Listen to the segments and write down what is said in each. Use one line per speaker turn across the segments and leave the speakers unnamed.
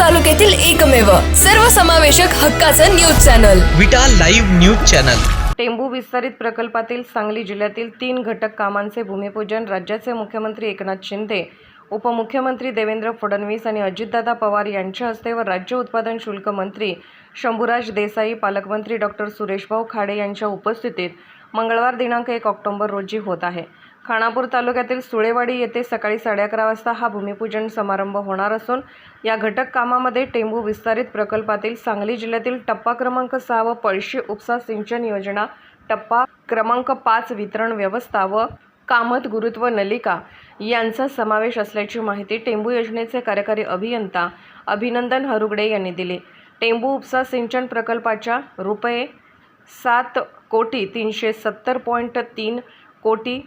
तालुक्यातील एकमेव सर्वसमावेशक हक्काचं news channel.
Vita live news channel.
Tembhu विस्तारित प्रकल्पातील सांगली जिल्ह्यातील तीन घटक कामांचे भूमिपूजन राज्याचे मुख्यमंत्री एकनाथ शिंदे उपमुख्यमंत्री देवेंद्र फडणवीस आणि अजितदादा पवार यांच्या हस्ते व राज्य उत्पादन शुल्क मंत्री शंभूराज देसाई पालकमंत्री डॉक्टर सुरेशभाऊ खाडे यांच्या उपस्थितीत मंगळवार दिनांक एक ऑक्टोबर रोजी होत आहे. खानापूर तालुक्यातील सुळेवाडी येथे सकाळी साडे अकरा वाजता हा भूमिपूजन समारंभ होणार असून या घटक कामामध्ये टेंबू विस्तारित प्रकल्पातील सांगली जिल्ह्यातील टप्पा क्रमांक सहा व पळशी उपसा सिंचन योजना टप्पा क्रमांक पाच वितरण व्यवस्था व कामत गुरुत्व नलिका यांचा समावेश असल्याची माहिती टेंबू योजनेचे कार्यकारी अभियंता अभिनंदन हरुगडे यांनी दिली. टेंबू उपसा सिंचन प्रकल्पाच्या रुपये सात कोटी तीनशे सत्तर पॉईंट तीन कोटी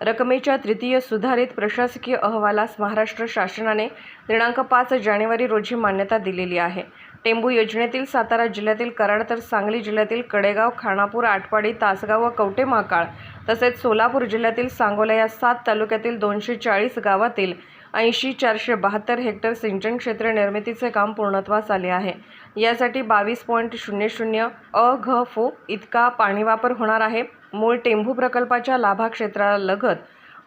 रकमेच्या तृतीय सुधारित प्रशासकीय अहवालास महाराष्ट्र शासनाने दिनांक पाच जानेवारी रोजी मान्यता दिलेली आहे. टेंबू योजनेतील सातारा जिल्ह्यातील कराड तर सांगली जिल्ह्यातील कडेगाव खानापूर आटपाडी तासगाव व कवटे महाकाळ तसेच सोलापूर जिल्ह्यातील सांगोला या सात तालुक्यातील दोनशे चाळीस गावातील ऐंशी चारशे बहात्तर हेक्टर सिंचन क्षेत्र निर्मितीचे काम पूर्णत्वास आले आहे. यासाठी बावीस पॉईंट शून्य शून्य अ घ फो इतका पाणी वापर होणार आहे. मूळ टेंभू प्रकल्पाच्या लाभाक्षेत्रालगत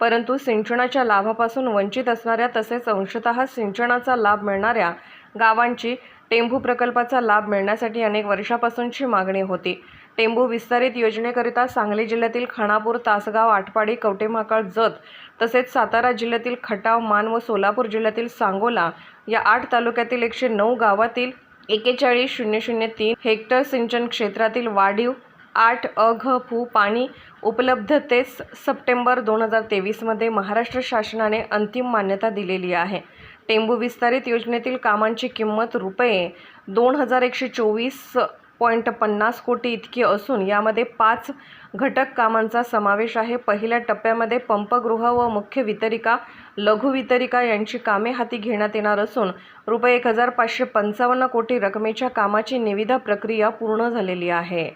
परंतु सिंचनाच्या लाभापासून वंचित असणाऱ्या तसेच अंशतः सिंचनाचा लाभ मिळणाऱ्या गावांची टेंभू प्रकल्पाचा लाभ मिळण्यासाठी अनेक वर्षापासूनची मागणी होती. टेंभू विस्तारित योजनेकरिता सांगली जिल्ह्यातील खानापूर तासगाव आटपाडी कवटेमाकाळ जत तसेच सातारा जिल्ह्यातील खटाव मान व सोलापूर जिल्ह्यातील सांगोला या आठ तालुक्यातील एकशे नऊ गावातील एकेचाळीस शून्य शून्य तीन हेक्टर सिंचन क्षेत्रातील वाढीव आठ अघ फू पाणी उपलब्धतेस सप्टेंबर दोन हजार तेवीसमध्ये महाराष्ट्र शासनाने अंतिम मान्यता दिलेली आहे. टेंबू विस्तारित योजनेतील कामांची किंमत रुपये दोन हजार एकशे चोवीस पॉईंट पन्नास कोटी इतकी असून यामध्ये पाच घटक कामांचा समावेश आहे. पहिल्या टप्प्यामध्ये पंपगृह व मुख्य वितरिका लघु वितरिका यांची कामे हाती घेण्यात येणार असून रुपये एक हजार पाचशे पंचावन्न कोटी रकमेच्या कामाची निविदा प्रक्रिया पूर्ण झालेली आहे.